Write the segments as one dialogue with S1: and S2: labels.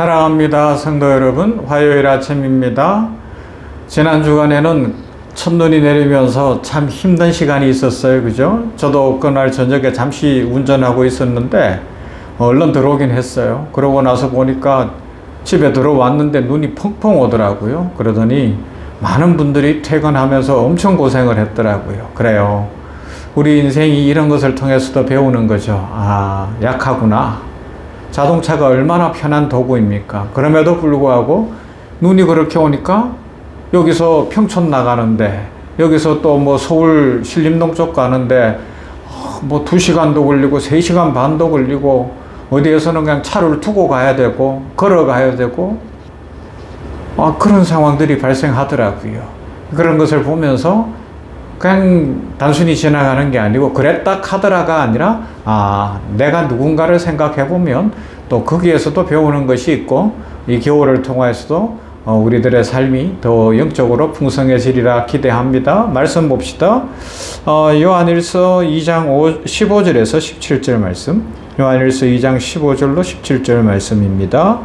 S1: 사랑합니다. 성도 여러분, 화요일 아침입니다. 지난 주간에는 첫눈이 내리면서 참 힘든 시간이 있었어요. 그죠? 저도 그날 저녁에 잠시 운전하고 있었는데, 얼른 들어오긴 했어요. 그러고 나서 보니까 집에 들어왔는데 눈이 펑펑 오더라고요. 그러더니 많은 분들이 퇴근하면서 엄청 고생을 했더라고요. 그래요. 우리 인생이 이런 것을 통해서도 배우는 거죠. 아, 약하구나. 자동차가 얼마나 편한 도구입니까? 그럼에도 불구하고 눈이 그렇게 오니까 여기서 평촌 나가는데 여기서 또 뭐 서울 신림동 쪽 가는데 뭐두 시간도 걸리고 세 시간 반도 걸리고 어디에서는 그냥 차를 두고 가야 되고 걸어 가야 되고 아, 그런 상황들이 발생하더라고요. 그런 것을 보면서 그냥 단순히 지나가는 게 아니고 그랬다 카더라가 아니라 아 내가 누군가를 생각해 보면 또 거기에서도 배우는 것이 있고 이 겨울을 통해서도 어, 우리들의 삶이 더 영적으로 풍성해지리라 기대합니다. 말씀 봅시다. 어, 요한일서 2장 5, 15절에서 17절 말씀. 요한일서 2장 15절로 17절 말씀입니다.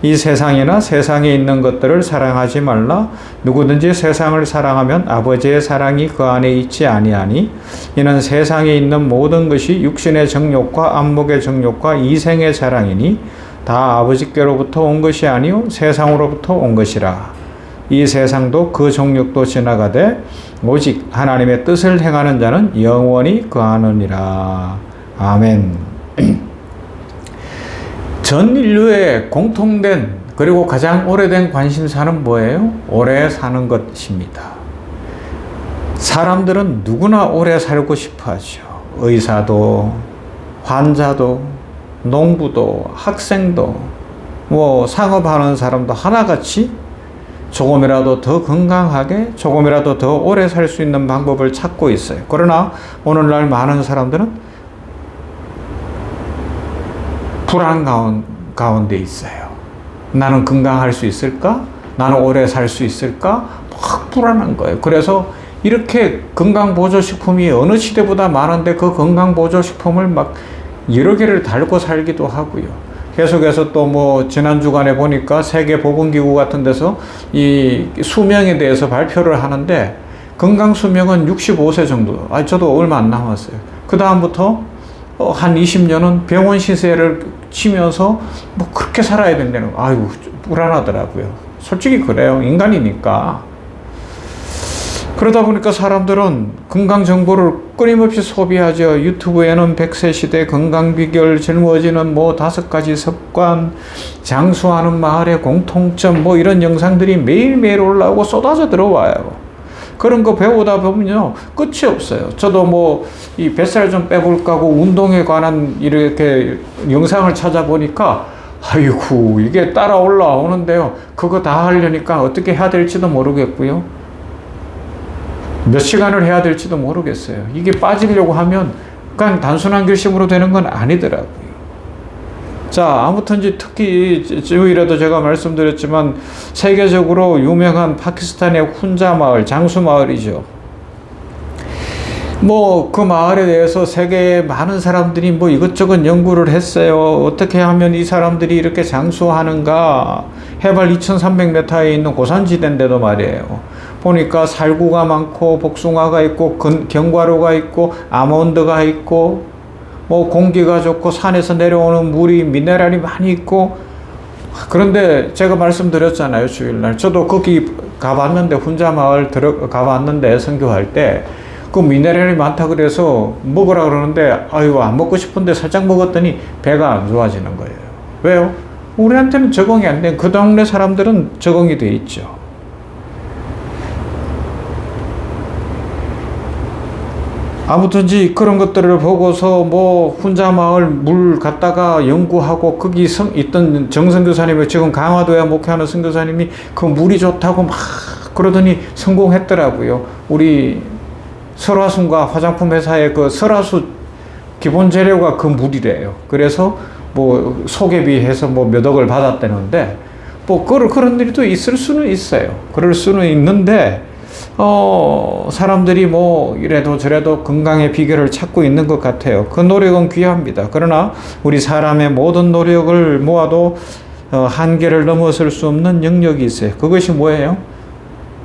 S1: 이 세상이나 세상에 있는 것들을 사랑하지 말라. 누구든지 세상을 사랑하면 아버지의 사랑이 그 안에 있지 아니하니 이는 세상에 있는 모든 것이 육신의 정욕과 안목의 정욕과 이생의 사랑이니 다 아버지께로부터 온 것이 아니요 세상으로부터 온 것이라. 이 세상도 그 정욕도 지나가되 오직 하나님의 뜻을 행하는 자는 영원히 거하느니라. 아멘. 전 인류의 공통된 그리고 가장 오래된 관심사는 뭐예요? 오래 사는 것입니다. 사람들은 누구나 오래 살고 싶어 하죠. 의사도, 환자도, 농부도, 학생도, 뭐 상업하는 사람도 하나같이 조금이라도 더 건강하게, 조금이라도 더 오래 살 수 있는 방법을 찾고 있어요. 그러나 오늘날 많은 사람들은 불안 가운데 있어요. 나는 건강할 수 있을까? 나는 오래 살 수 있을까? 막 불안한 거예요. 그래서 이렇게 건강보조식품이 어느 시대보다 많은데 그 건강보조식품을 막 여러 개를 달고 살기도 하고요. 계속해서 또 뭐 지난 주간에 보니까 세계보건기구 같은 데서 이 수명에 대해서 발표를 하는데 건강 수명은 65세 정도. 아 저도 얼마 안 남았어요. 그 다음부터 한 20년은 병원 시세를 치면서 뭐 그렇게 살아야 된다는 거. 아유 불안하더라고요. 솔직히 그래요. 인간이니까. 그러다 보니까 사람들은 건강 정보를 끊임없이 소비하죠. 유튜브에는 100세 시대 건강 비결, 젊어지는 뭐 다섯 가지 습관, 장수하는 마을의 공통점 뭐 이런 영상들이 매일매일 올라오고 쏟아져 들어와요. 그런 거 배우다 보면요 끝이 없어요. 저도 뭐 이 뱃살 좀 빼볼까 하고 운동에 관한 이렇게 영상을 찾아보니까 아이고 이게 따라 올라오는데요. 그거 다 하려니까 어떻게 해야 될지도 모르겠고요. 몇 시간을 해야 될지도 모르겠어요. 이게 빠지려고 하면 그냥 단순한 결심으로 되는 건 아니더라고요. 자, 아무튼 특히 주일에도 제가 말씀드렸지만 세계적으로 유명한 파키스탄의 훈자 마을, 장수 마을이죠. 뭐 그 마을에 대해서 세계의 많은 사람들이 뭐 이것저것 연구를 했어요. 어떻게 하면 이 사람들이 이렇게 장수하는가? 해발 2,300m에 있는 고산지대인데도 말이에요. 보니까 살구가 많고 복숭아가 있고 견과류가 있고 아몬드가 있고 뭐 공기가 좋고 산에서 내려오는 물이 미네랄이 많이 있고. 그런데 제가 말씀드렸잖아요 주일날. 저도 거기 가봤는데 혼자 마을 들어 가봤는데 선교할 때 그 미네랄이 많다 그래서 먹으라 그러는데 아유 안 먹고 싶은데 살짝 먹었더니 배가 안 좋아지는 거예요. 왜요? 우리한테는 적응이 안 돼. 그 동네 사람들은 적응이 돼 있죠 아무튼지 그런 것들을 보고서 뭐 혼자 마을 물 갖다가 연구하고 거기 성, 있던 정선교사님이 지금 강화도에 목회하는 선교사님이 그 물이 좋다고 막 그러더니 성공했더라고요. 우리 설화순과 화장품 회사의 그 설화수 기본 재료가 그 물이래요. 그래서 뭐 소개비해서 뭐 몇 억을 받았다는데 뭐 그런 그런 일도 있을 수는 있어요. 그럴 수는 있는데 어, 사람들이 뭐 이래도 저래도 건강의 비결을 찾고 있는 것 같아요. 그 노력은 귀합니다. 그러나 우리 사람의 모든 노력을 모아도 어, 한계를 넘어설 수 없는 영역이 있어요. 그것이 뭐예요?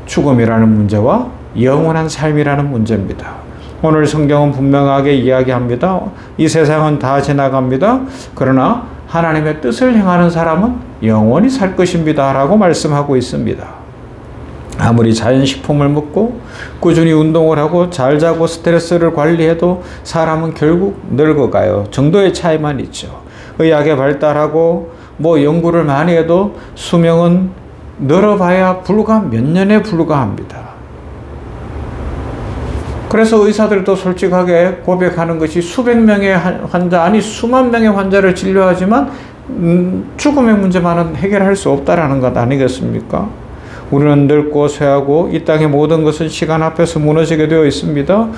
S1: 죽음이라는 문제와 영원한 삶이라는 문제입니다. 오늘 성경은 분명하게 이야기합니다. 이 세상은 다 지나갑니다. 그러나 하나님의 뜻을 행하는 사람은 영원히 살 것입니다. 라고 말씀하고 있습니다. 아무리 자연식품을 먹고 꾸준히 운동을 하고 잘 자고 스트레스를 관리해도 사람은 결국 늙어가요. 정도의 차이만 있죠. 의학의 발달하고 뭐 연구를 많이 해도 수명은 늘어봐야 불과 몇 년에 불과합니다. 그래서 의사들도 솔직하게 고백하는 것이 수백 명의 환자, 아니 수만 명의 환자를 진료하지만 음, 죽음의 문제만은 해결할 수 없다라는 것 아니겠습니까? 우리는 늙고 쇠하고 이 땅의 모든 것은 시간 앞에서 무너지게 되어 있습니다.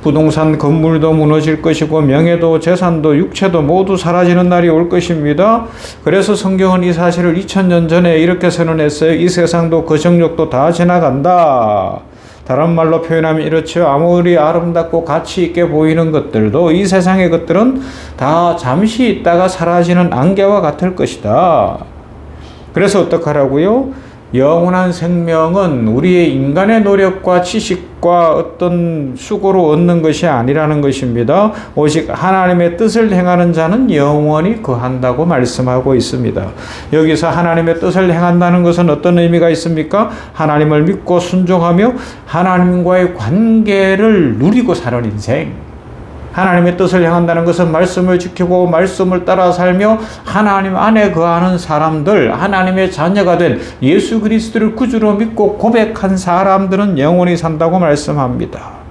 S1: 부동산 건물도 무너질 것이고 명예도 재산도 육체도 모두 사라지는 날이 올 것입니다. 그래서 성경은 이 사실을 2000년 전에 이렇게 선언했어요. 이 세상도 그 정력도 다 지나간다. 다른 말로 표현하면 이렇죠. 아무리 아름답고 가치 있게 보이는 것들도 이 세상의 것들은 다 잠시 있다가 사라지는 안개와 같을 것이다. 그래서 어떡하라고요? 영원한 생명은 우리의 인간의 노력과 지식과 어떤 수고로 얻는 것이 아니라는 것입니다. 오직 하나님의 뜻을 행하는 자는 영원히 거한다고 말씀하고 있습니다. 여기서 하나님의 뜻을 행한다는 것은 어떤 의미가 있습니까? 하나님을 믿고 순종하며 하나님과의 관계를 누리고 사는 인생. 하나님의 뜻을 행한다는 것은 말씀을 지키고 말씀을 따라 살며 하나님 안에 거하는 사람들, 하나님의 자녀가 된 예수 그리스도를 구주로 믿고 고백한 사람들은 영원히 산다고 말씀합니다.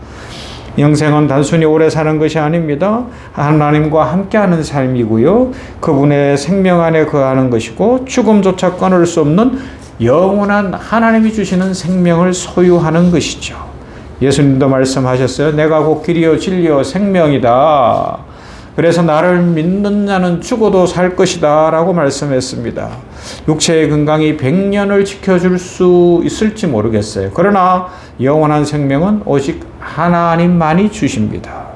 S1: 영생은 단순히 오래 사는 것이 아닙니다. 하나님과 함께하는 삶이고요. 그분의 생명 안에 거하는 것이고 죽음조차 끊을 수 없는 영원한 하나님이 주시는 생명을 소유하는 것이죠. 예수님도 말씀하셨어요. 내가 곧 길이요 진리요 생명이다. 그래서 나를 믿는 자는 죽어도 살 것이다. 라고 말씀했습니다. 육체의 건강이 100년을 지켜줄 수 있을지 모르겠어요. 그러나 영원한 생명은 오직 하나님만이 주십니다.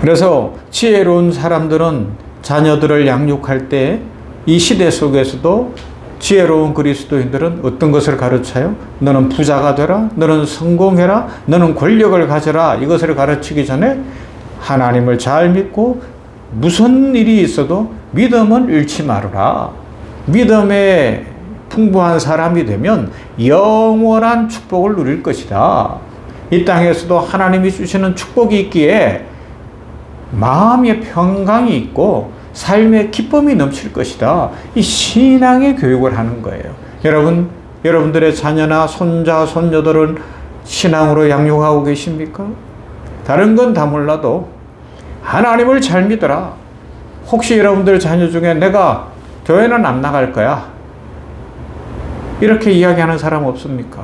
S1: 그래서 지혜로운 사람들은 자녀들을 양육할 때 이 시대 속에서도 지혜로운 그리스도인들은 어떤 것을 가르쳐요? 너는 부자가 되라. 너는 성공해라. 너는 권력을 가져라. 이것을 가르치기 전에 하나님을 잘 믿고 무슨 일이 있어도 믿음은 잃지 말아라. 믿음에 풍부한 사람이 되면 영원한 축복을 누릴 것이다. 이 땅에서도 하나님이 주시는 축복이 있기에 마음의 평강이 있고 삶의 기쁨이 넘칠 것이다. 이 신앙의 교육을 하는 거예요. 여러분, 여러분들의 자녀나 손자, 손녀들은 신앙으로 양육하고 계십니까? 다른 건 다 몰라도 하나님을 잘 믿어라. 혹시 여러분들 자녀 중에 내가 교회는 안 나갈 거야. 이렇게 이야기하는 사람 없습니까?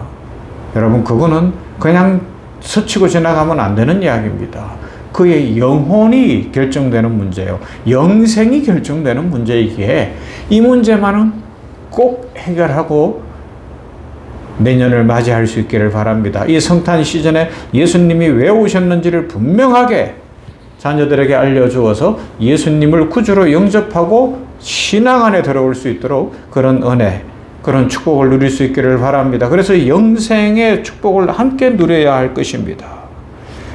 S1: 여러분, 그거는 그냥 스치고 지나가면 안 되는 이야기입니다. 그의 영혼이 결정되는 문제예요. 영생이 결정되는 문제이기에 이 문제만은 꼭 해결하고 내년을 맞이할 수 있기를 바랍니다. 이 성탄 시즌에 예수님이 왜 오셨는지를 분명하게 자녀들에게 알려주어서 예수님을 구주로 영접하고 신앙 안에 들어올 수 있도록 그런 은혜, 그런 축복을 누릴 수 있기를 바랍니다. 그래서 영생의 축복을 함께 누려야 할 것입니다.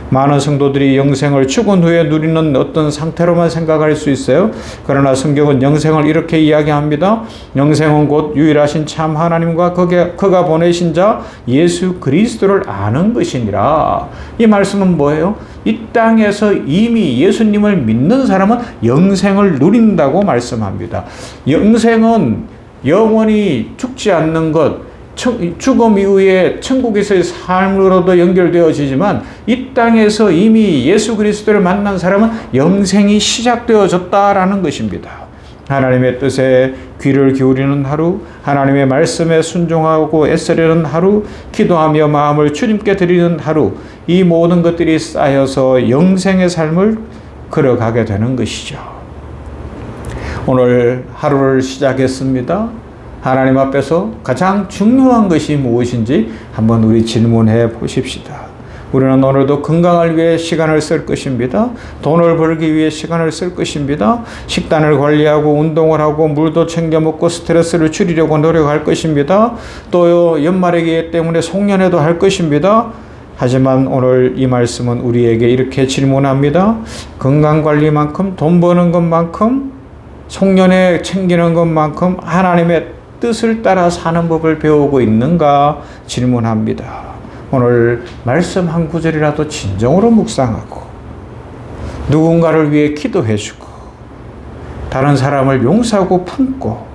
S1: 많은 성도들이 영생을 죽은 후에 누리는 어떤 상태로만 생각할 수 있어요. 그러나 성경은 영생을 이렇게 이야기합니다. 영생은 곧 유일하신 참 하나님과 그게, 그가 보내신 자 예수 그리스도를 아는 것이니라. 이 말씀은 뭐예요? 이 땅에서 이미 예수님을 믿는 사람은 영생을 누린다고 말씀합니다. 영생은 영원히 죽지 않는 것, 죽음 이후에 천국에서의 삶으로도 연결되어지지만 이 땅에서 이미 예수 그리스도를 만난 사람은 영생이 시작되어졌다라는 것입니다. 하나님의 뜻에 귀를 기울이는 하루, 하나님의 말씀에 순종하고 애쓰려는 하루, 기도하며 마음을 주님께 드리는 하루, 이 모든 것들이 쌓여서 영생의 삶을 걸어가게 되는 것이죠. 오늘 하루를 시작했습니다. 하나님 앞에서 가장 중요한 것이 무엇인지 한번 우리 질문해 보십시다. 우리는 오늘도 건강을 위해 시간을 쓸 것입니다. 돈을 벌기 위해 시간을 쓸 것입니다. 식단을 관리하고 운동을 하고 물도 챙겨 먹고 스트레스를 줄이려고 노력할 것입니다. 또 연말이기 때문에 송년회도 할 것입니다. 하지만 오늘 이 말씀은 우리에게 이렇게 질문합니다. 건강 관리만큼 돈 버는 것만큼 송년회 챙기는 것만큼 하나님의 뜻을 따라 사는 법을 배우고 있는가 질문합니다. 오늘 말씀 한 구절이라도 진정으로 묵상하고 누군가를 위해 기도해주고 다른 사람을 용서하고 품고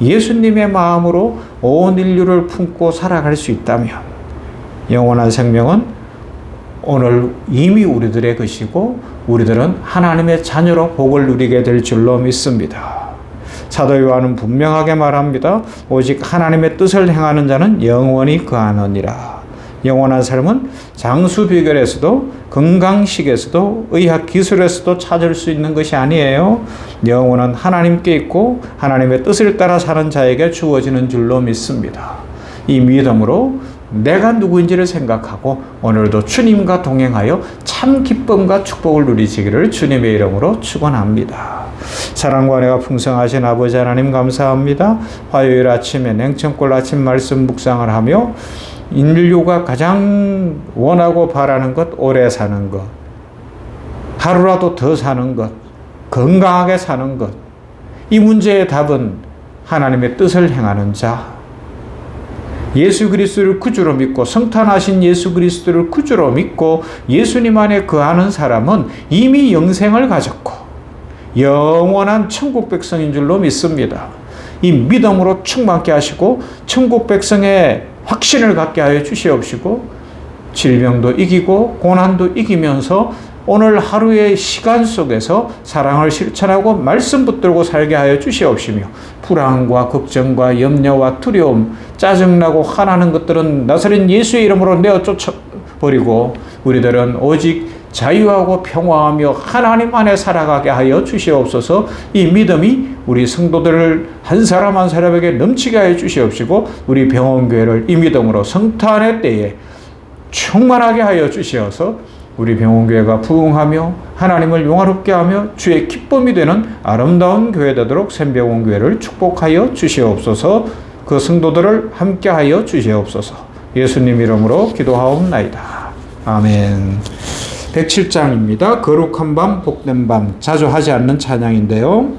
S1: 예수님의 마음으로 온 인류를 품고 살아갈 수 있다면 영원한 생명은 오늘 이미 우리들의 것이고 우리들은 하나님의 자녀로 복을 누리게 될 줄로 믿습니다. 사도 요한은 분명하게 말합니다. 오직 하나님의 뜻을 행하는 자는 영원히 거하느니라. 영원한 삶은 장수 비결에서도 건강식에서도 의학 기술에서도 찾을 수 있는 것이 아니에요. 영원은 하나님께 있고 하나님의 뜻을 따라 사는 자에게 주어지는 줄로 믿습니다. 이 믿음으로 내가 누구인지를 생각하고 오늘도 주님과 동행하여 참 기쁨과 축복을 누리시기를 주님의 이름으로 축원합니다. 사랑과 내가 풍성하신 아버지 하나님 감사합니다. 화요일 아침에 냉천골 아침 말씀 묵상을 하며 인류가 가장 원하고 바라는 것 오래 사는 것 하루라도 더 사는 것 건강하게 사는 것 이 문제의 답은 하나님의 뜻을 행하는 자 예수 그리스도를 구주로 믿고 성탄하신 예수 그리스도를 구주로 믿고 예수님 안에 거하는 사람은 이미 영생을 가졌고 영원한 천국 백성인 줄로 믿습니다. 이 믿음으로 충만케 하시고 천국 백성의 확신을 갖게 하여 주시옵시고 질병도 이기고 고난도 이기면서 오늘 하루의 시간 속에서 사랑을 실천하고 말씀 붙들고 살게 하여 주시옵시며 불안과 걱정과 염려와 두려움, 짜증나고 화나는 것들은 나사렛 예수의 이름으로 내어 쫓아버리고 우리들은 오직 자유하고 평화하며 하나님 안에 살아가게 하여 주시옵소서. 이 믿음이 우리 성도들을 한 사람 한 사람에게 넘치게 하여 주시옵시고 우리 병원교회를 이 믿음으로 성탄의 때에 충만하게 하여 주시어서 우리 병원교회가 부흥하며 하나님을 용화롭게 하며 주의 기쁨이 되는 아름다운 교회 되도록 샘병원교회를 축복하여 주시옵소서. 그 성도들을 함께하여 주시옵소서. 예수님 이름으로 기도하옵나이다. 아멘 107장입니다. 거룩한 밤 복된 밤 자주 하지 않는 찬양인데요.